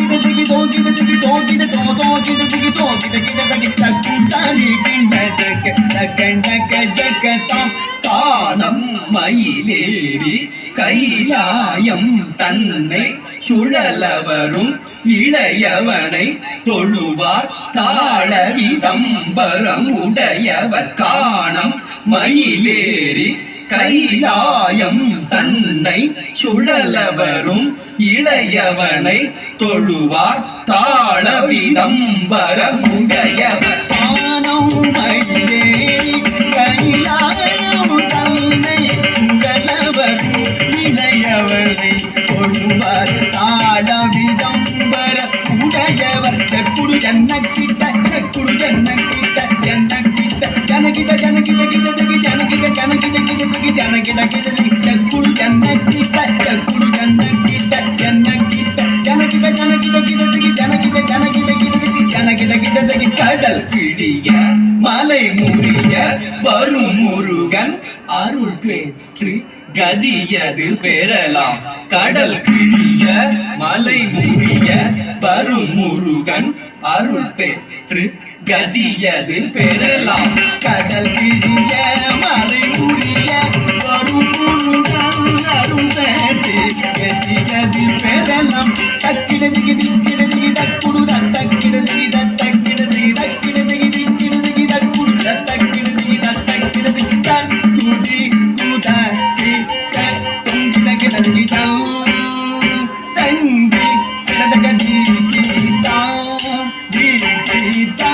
தோகிட திகி தோகிட திகி தோகிட தோ தோகிட திகி தோகிட கிட தகி தக்குண்டானி கிண்ட தக்க தக்கண்டக்க ஜக்க தாம் காணம் மயிலேறி கைலாயம் தன்னை சுழலவரும் இளையவனை தொழுவார் தாழ விதம்பரம் உடையவர். காணம் மயிலேறி கைலாயம் தன்னை சுழலவரும் இளையவனை தொழுவார் தாளவிடம் விதம்பரம் உடையவர் ஆனம் மயிலே கைலாயம் தன்னை கிட்ட தகி ஜனகிட்ட கிட்ட கிட்ட செக்குடு கிட்ட கிட்ட கடல் மலை முறிய வரும் முருகன் அருள் பெற்று கதியது பெறலாம் கடல் கிழிய மலை முறிய வரும் முருகன் அருள் பெற்று கதியது பெறலாம் கடல் கிழிய vida.